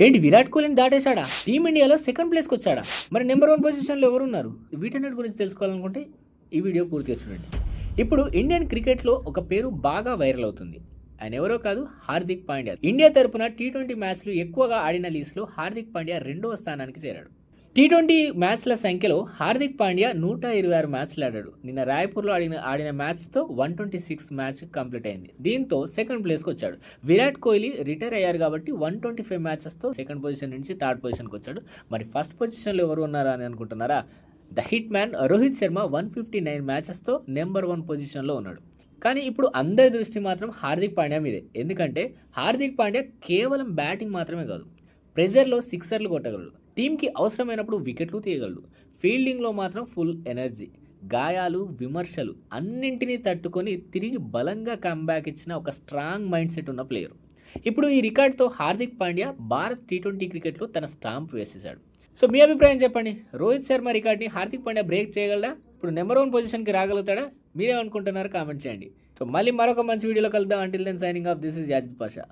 ఏంటి విరాట్ కోహ్లీని దాటేశాడా? టీమిండియాలో సెకండ్ ప్లేస్కి వచ్చాడా? మరి నెంబర్ వన్ పొజిషన్లో ఎవరు ఉన్నారు? వీటన్నిటి గురించి తెలుసుకోవాలనుకుంటే ఈ వీడియో పూర్తిగా చూడండి. ఇప్పుడు ఇండియన్ క్రికెట్లో ఒక పేరు బాగా వైరల్ అవుతుంది. ఆయన ఎవరో కాదు హార్దిక్ పాండ్యా. ఇండియా తరపున టీ ట్వంటీ మ్యాచ్లు ఎక్కువగా ఆడిన లీస్ట్లో హార్దిక్ పాండ్యా రెండవ స్థానానికి చేరాడు. టీ ట్వంటీ మ్యాచ్ల సంఖ్యలో హార్దిక్ పాండ్యా నూట ఇరవై ఆరు మ్యాచ్లు ఆడాడు. నిన్న రాయ్పూర్లో ఆడిన ఆడిన మ్యాచ్తో one twenty six match complete అయింది. దీంతో సెకండ్ ప్లేస్కి వచ్చాడు. విరాట్ కోహ్లీ రిటైర్ అయ్యారు కాబట్టి వన్ ట్వంటీ ఫైవ్ మ్యాచెస్తో సెకండ్ పొజిషన్ నుంచి థర్డ్ పొజిషన్కి వచ్చాడు. మరి ఫస్ట్ పొజిషన్లో ఎవరు ఉన్నారా అని అనుకుంటున్నారా? The hit man Rohit Sharma one fifty nine మ్యాచెస్తో number one పొజిషన్లో ఉన్నాడు. కానీ ఇప్పుడు అందరి దృష్టి మాత్రం హార్దిక్ పాండ్యా మీదే. ఎందుకంటే హార్దిక్ పాండ్యా కేవలం బ్యాటింగ్ మాత్రమే కాదు ప్రెజర్లో సిక్సర్లు కొట్టగలడు. టీంకి అవసరమైనప్పుడు వికెట్లు తీయగలడు. ఫీల్డింగ్లో మాత్రం ఫుల్ ఎనర్జీ గాయాలు విమర్శలు అన్నింటినీ తట్టుకొని తిరిగి బలంగా కంబ్యాక్ ఇచ్చిన ఒక స్ట్రాంగ్ మైండ్ సెట్ ఉన్న ప్లేయర్. ఇప్పుడు ఈ రికార్డ్తో హార్దిక్ పాండ్యా భారత్ టీ ట్వంటీ క్రికెట్లో తన స్టాంప్ వేసేశాడు. సో మీ అభిప్రాయం చెప్పండి. రోహిత్ శర్మ రికార్డ్ని హార్దిక్ పాండ్యా బ్రేక్ చేయగలడా? ఇప్పుడు నెంబర్ వన్ పొజిషన్కి రాగలుగుతాడా? మీరేమనుకుంటున్నారు కామెంట్ చేయండి. సో మళ్ళీ మరొక మంచి వీడియోలో కలుద్దాం. Until then signing off this is Yazid Pasha